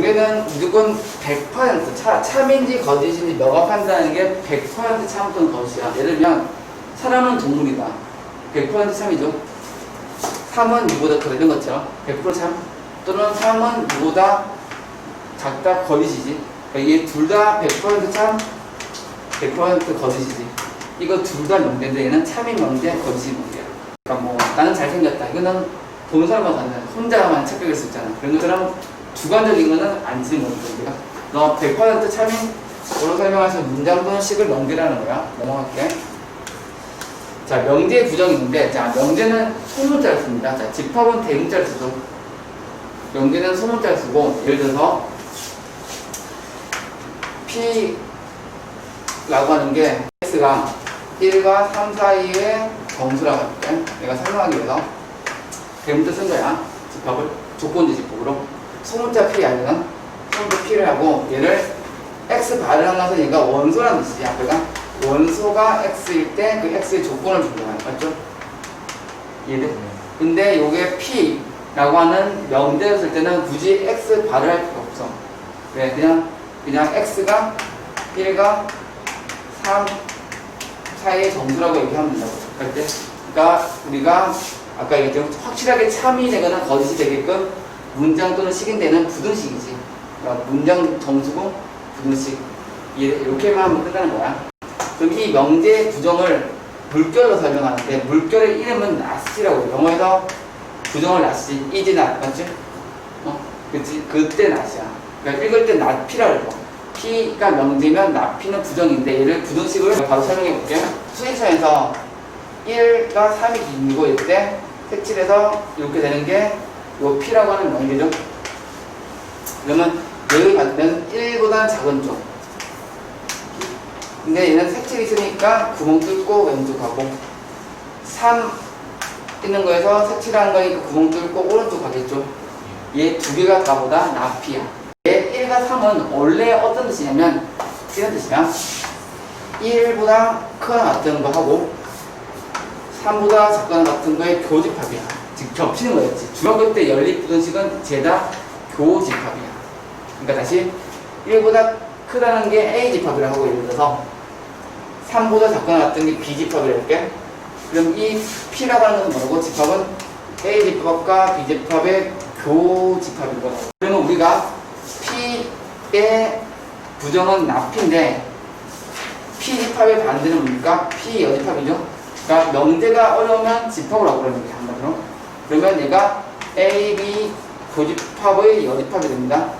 명제는 무조건 100% 차, 참인지 거짓인지 명확한다는 게 100%참 또는 거짓이야. 예를 들면 사람은 동물이다. 100% 참이죠. 3은 누구보다 크다 이런 것처럼 100% 참. 또는 3은 누구보다 작다 거짓이지. 그러니까 얘둘 다 100% 참, 100% 거짓이지. 이거 둘 다 명제인데 얘는 참인 명제, 거짓인 명제야. 그러니까 뭐 나는 잘생겼다. 이거는 보는 사람만 가는 혼자만 착각할 수 있잖아. 그런 것처럼 주관적인 거는 안 쓰는 우리가. 너100% 참인 오로 설명해서 문장 또는 식을 넘기라는 거야. 넘어갈게. 자 명제 구정이 있는데 자 명제는 소문자를 씁니다. 자 집합은 대문자를 쓰죠. 명제는 소문자를 쓰고 예를 들어서 P라고 하는 게 X가 1과 3 사이의 정수라고 할게. 내가 설명하기 위해서 대문자 쓴 거야. 집합을 조건지 집합으로 소문자 P 아니면 소문자 P를 하고 얘를 X 발을 하면서 얘가 원소라는 뜻이야. 그러니까 원소가 X일 때 그 X의 조건을 준 거야. 맞죠? 이해돼? 근데 요게 P라고 하는 쓸 때는 굳이 X 발을 할 필요 없어. 왜? 그냥, 그냥 X가 1과 3 사이의 정수라고 얘기하면 된다고. 할 때. 그러니까 우리가 아까 얘기했지만 확실하게 참이 되거나 거짓이 되게끔 문장 또는 식인데는 부등식이지. 그러니까 문장 정수고 부등식. 이렇게만 하면 끝나는 거야. 그럼 이 명제 부정을 물결로 설명하는데 물결의 이름은 낫이라고 영어에서 부정을 낫이 이지 낫 맞지? 어? 그치? 그때 낫이야. 그러니까 읽을 때 낫피라고. P가 명제면 낫피는 부정인데 얘를 부등식으로 바로 설명해 볼게요. 수행선에서 1과 3이 기준이고 이때 색칠해서 이렇게 되는 게 요 P라고 하는 명제죠. 그러면 얘를 받으면 1보다 작은 쪽. 근데 얘는 색칠이 있으니까 구멍 뚫고 왼쪽 가고 3 있는 거에서 색칠하는 거니까 구멍 뚫고 오른쪽 가겠죠. 얘 두 개가 다보다 나피야. 얘 1과 3은 원래 어떤 뜻이냐면 이런 뜻이야. 1보다 크거나 같은 거 하고 3보다 작거나 같은 거의 교집합이야. 즉 겹치는 거였지. 중학교 때 연립 부등식은 죄다 교집합이야. 그러니까 다시 1보다 크다는 게 A 집합이라고 하고 예를 들어서 3보다 작거나 같은 게 B 집합이라 할게. 그럼 이 P라고 하는 것은 뭐라고? 집합은 A 집합과 B 집합의 교집합인 거다. 그러면 우리가 P의 부정은 납인데 P 집합의 반대는 뭡니까? P 여집합이죠. 그러니까 명제가 어려우면 집합이라고 그러는 게 한마디로. 그러면 얘가 A, B 교집합의 여집합이 됩니다.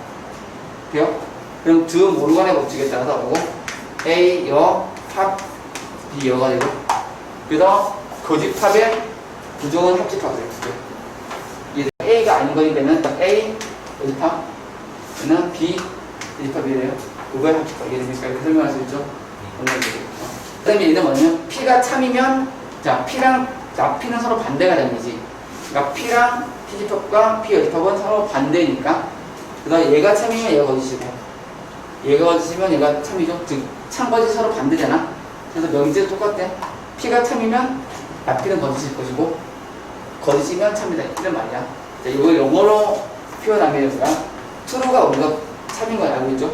돼요? 그럼 두 모르간의 법칙에 따라서 뭐고 A 여, 합, B 여가 되고 그래서 거집합의 부정은 합집합이. 이게 A가 아닌 거니까는 A 여집합, 얘는 B 여집합이래요. 그거의 합집합 이해 됩니까? 이렇게 설명할 수 있죠. 그 다음에 얘는 뭐냐면 P가 참이면 자 P랑 자 P는 서로 반대가 되는 거지. 그러니까 P랑 P 집합과 P 여집합은 서로 반대니까 그 다음 얘가 참이면 얘가 거짓이고 얘가 거짓이면 얘가 참이죠. 즉 참거짓 서로 반대잖아. 그래서 명제 똑같대. P가 참이면 나피는 거짓일 것이고 거짓이면 참이다 이런 말이야. 자, 이거 영어로 표현하면 뭐야? true가 우리가 참인 거 알고 있죠?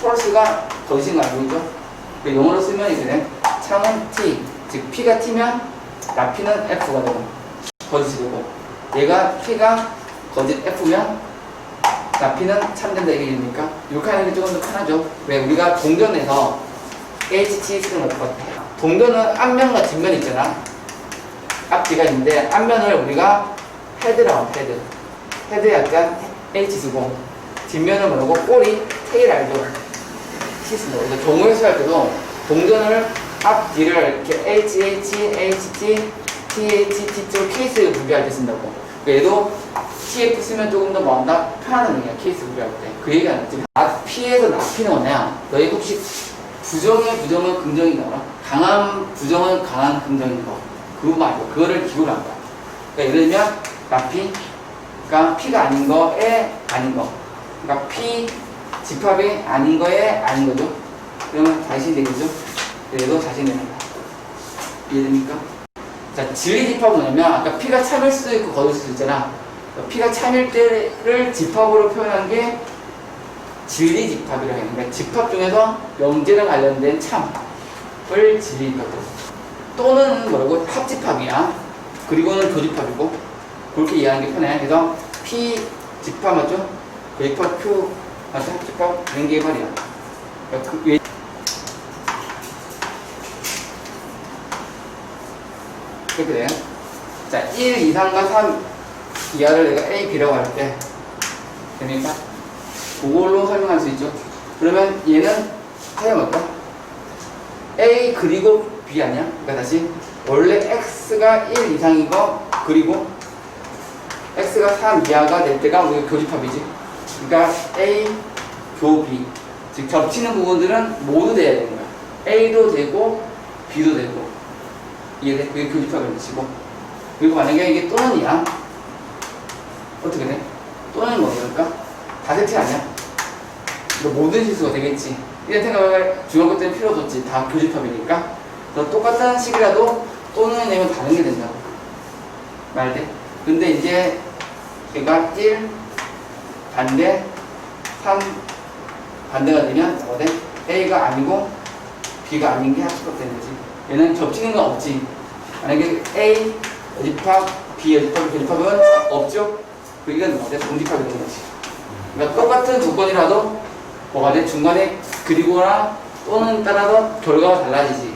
false가 거짓인 거 알고 있죠? 그 영어로 쓰면 돼. 참은 T, 즉 P가 T면 나피는 F가 되고 거짓이 되고 얘가 P가 거짓 F면 나피는 참된다 얘기입니까? 이렇게 하는 게 조금 더 편하죠. 왜 우리가 동전에서 HT 쓰는 것 같아. 동전은 앞면과 뒷면 있잖아. 앞뒤가 있는데 앞면을 우리가 헤드라고 해, 헤드. 헤드 약간 H 쓰고 뒷면은 뭐라고 꼬리 테일 알죠? T 거. 그래서 경우에서 할 때도 동전을 앞 뒤를 이렇게 H H H T T H T T로 케이스 분배할 때 쓴다고. 그러니까 얘도 TF 쓰면 조금 더 뭐한다? 편하다는 얘기야, 케이스 구별할 때. 그 얘기 안 했지. 나 피해서 나피는 뭐냐? 너희 혹시 부정의 부정은 긍정이 나와? 강한 부정은 강한 긍정인 거. 그거 말고, 그거를 기호로 한 거야. 그러니까 예를 들면, 나피가 피가 아닌 거에 아닌 거. 그러니까 피 집합이 아닌 거에 아닌 거죠. 그러면 자신 되겠죠? 그래도 자신 되는 거야. 이해됩니까? 자, 진리 집합은 뭐냐면, 아까 피가 참일 수도 있고 거둘 수도 있잖아. 피가 참일 때를 집합으로 표현한 게 진리 집합이라고 해요. 그러니까 집합 중에서 명제랑 관련된 참을 진리 집합이라고 해요. 또는 뭐라고 합집합이야. 그리고는 교집합이고 그렇게 이해하는 게 편해. 그래서 P 집합 맞죠? 교집합 Q 맞죠? 집합 이런 게 말이야. 그 그렇게 돼요. 자, 1 이상과 3 이하를 내가 A, B라고 할 때 됩니까? 그걸로 설명할 수 있죠. 그러면 얘는 사용할까? A 그리고 B 아니야? 그러니까 다시 원래 X가 1 이상인 거 그리고 X가 3 이하가 될 때가 우리 교집합이지. 그러니까 A, 교 B 즉 겹치는 부분들은 모두 돼야 되는 거야. A도 되고 B도 되고 이해돼? 그게 교집합을 치고 그리고 만약에 이게 또는이야 어떻게 돼? 또는 뭐니까? 다 세트 아니야? 이거 모든 실수가 되겠지 이런 생각을 중학교 때는 필요 없었지 다 교집합이니까 그래서 똑같은 식이라도 또는 내면 다른 게 된다고 말돼? 근데 이제 얘가 1 반대 3 반대가 되면 뭐가 돼? A가 아니고 B가 아닌 게 합집합 되는 거지 얘는 겹치는 건 없지 만약에 A 여집합 B 여집합 교집합은 없죠? 그 이건 돼? 동집합이 되는 거지 그러니까 똑같은 조건이라도 뭐가 돼? 중간에 그리고나 또는 따라서 결과가 달라지지